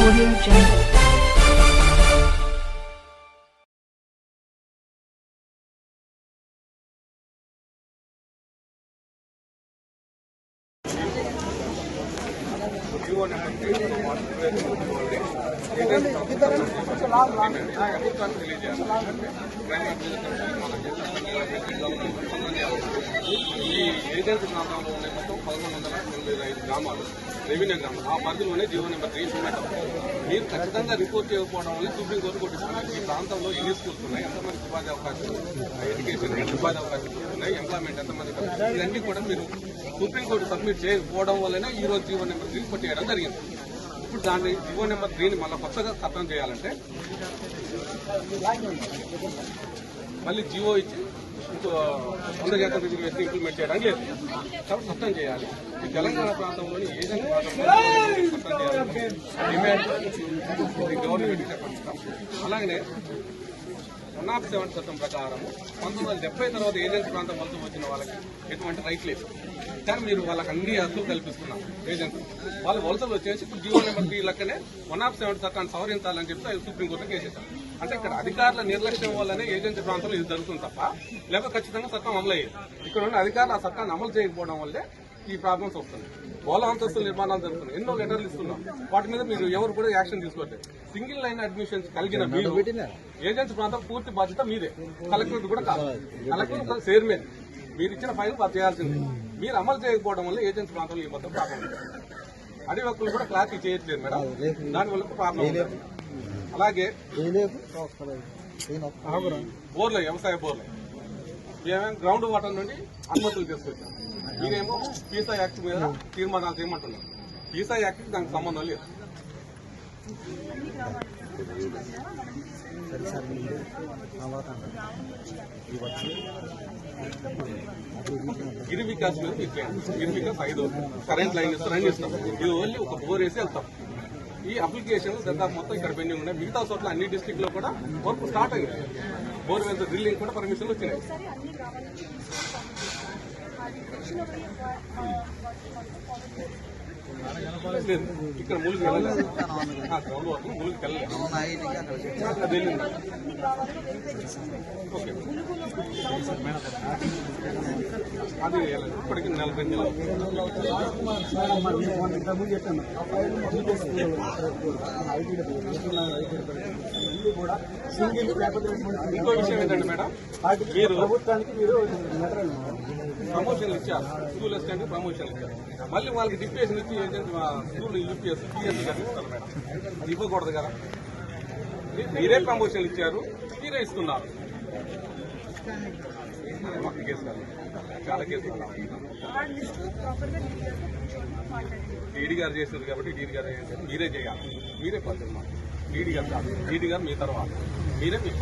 Audio Jungle. ప్రభుత్వానికి తెలియజేయాలి ఈ ఏజెన్సీ ప్రాంతంలో ఉండే మొత్తం పదకొండు వందల ఎనభై ఐదు గ్రామాలు రెవెన్యూ గ్రామాలు ఆ పరిధిలోనే జీవో నెంబర్ త్రీ ఉన్నట్టు మీరు ఖచ్చితంగా రిపోర్ట్ చేయకపోవడం వల్ల సుప్రీంకోర్టు కొట్టిస్తున్నారు. ఈ ప్రాంతంలో ఎన్ని స్కూల్స్ ఉన్నాయి? ఎంతమంది ఉపాధి అవకాశాలు ఎడ్యుకేషన్ ఉపాధి అవకాశాలు ఉన్నాయి? ఎంప్లాయ్మెంట్ ఎంతమంది ఇవన్నీ కూడా మీరు సుప్రీంకోర్టు సబ్మిట్ చేయకపోవడం వల్లనే ఈ రోజు జీవో నెంబర్ త్రీ కొట్టేయడం జరిగింది. ఇప్పుడు దాన్ని జీవో నెంబర్ త్రీని మళ్ళీ కొత్తగా సత్తం చేయాలంటే మళ్ళీ జీవో ఇచ్చి వంద శాతం రిజర్వేషన్ ఇంప్లిమెంట్ చేయడానికి లేదు. కాబట్టి చట్టం చేయాలి. ఈ తెలంగాణ ప్రాంతంలోని ఏజెంట్ ప్రాంతంలో డిమాండ్ గవర్నమెంట్ చెప్పండి. అలాగనే వన్ ఆఫ్ సెవెన్ చట్టం ప్రకారం పంతొమ్మిది వందల డెబ్బై తర్వాత ఏజెన్సీ ప్రాంతం వలస వచ్చిన వాళ్ళకి ఎటువంటి రైట్ లేదు. కానీ మీరు వాళ్ళకి అన్ని హక్కులు కల్పిస్తున్నారు ఏజెంట్ వాళ్ళు వలసలు వచ్చేసి ఇప్పుడు జీవో నెంబర్ త్రీ లెక్కనే వన్ ఆఫ్ సెవెన్ చట్టాన్ని సవరించాలని చెప్పి అది సుప్రీంకోర్టు కేసేశారు అంటే ఇక్కడ అధికారుల నిర్లక్ష్యం వల్లనే ఏజెన్సీ ప్రాంతంలో ఇది జరుగుతుంది తప్ప లేకపోతే ఖచ్చితంగా చట్టం అమలు అయ్యేది. ఇక్కడ ఉన్న అధికారులు ఆ చట్టాన్ని అమలు చేయకపోవడం వల్లే ఈ ప్రాబ్లమ్స్ వస్తుంది పోల అంతస్తుల నిర్మాణాలు జరుగుతున్నాయి. ఎన్నో లెటర్లు ఇస్తున్నాం. వాటి మీద మీరు ఎవరు కూడా యాక్షన్ తీసుకోవట్లేదు. సింగిల్ లైన్ అడ్మిషన్స్ కలిగిన మీరు ఏజెన్సీ ప్రాంతం పూర్తి బాధ్యత మీదే. కలెక్టర్ కూడా కాదు. Collector chairman. మీరు ఇచ్చిన ఫైల్ చేయాల్సింది. మీరు అమలు చేయకపోవడం వల్ల ఏజెన్సీ ప్రాంతంలో ఈ మొత్తం ప్రాబ్లం. అడవి హక్కులు కూడా క్లారిటీ చేయట్లేదు మేడం. దానివల్ల ప్రాబ్లం. అలాగే బోర్లు వ్యవసాయ బోర్లు. మేమేం గ్రౌండ్ వాటర్ నుండి అనుమతులు తీసుకొచ్చాం. మీరేమో పీసా యాక్ట్ మీద తీర్మానాలు చేయమంటున్నారు. పీసా యాక్ట్ దానికి సంబంధం లేదు. గిరి వికాస్ మీద. గిరి వికాస్ ఐదు కరెంట్ లైన్ ఇస్తారు అన్ని ఇస్తాం ఇది ఓన్లీ ఒక బోర్ వేసి వెళ్తాం. ఈ అప్లికేషన్ దాదాపు మొత్తం ఇక్కడ పెండింగ్ ఉన్నాయి. మిగతా చోట్ల అన్ని డిస్టిక్లో కూడా వర్క్ స్టార్ట్ అయింది బోర్ వెళ్తే డ్రిల్లింగ్ కూడా పర్మిషన్లు వచ్చినాయి. Thank you. ఇక్కడ ములుగు వెళ్ళలేదు గ్రౌండ్ ములుగు వెళ్ళలేదు ఓకే అది ఇప్పటికి నెలలు ఇంకో విషయం ఏంటంటే మేడం మీరు ప్రభుత్వానికి మీరు ప్రమోషన్లు ఇచ్చారు. స్కూల్ అసిస్టెంట్ ప్రమోషన్లు ఇచ్చారు మళ్ళీ వాళ్ళకి డిప్యూషన్ ఇచ్చి ఏంటంటే మా స్కూల్ యూపీఎస్ పిఎస్ మేడం ఇవ్వకూడదు కదా మీరే ప్రమోషన్లు ఇచ్చారు మీరే ఇస్తున్నారు చాలా కేసులు ఉన్నాయి. డీడీ గారు చేశారు కాబట్టి డీడీ గారు మీరే చేయాలి మీరే పద్ధతి డీడీ గారు కాదు డీడీ గారు మీ తర్వాత మీరే మీ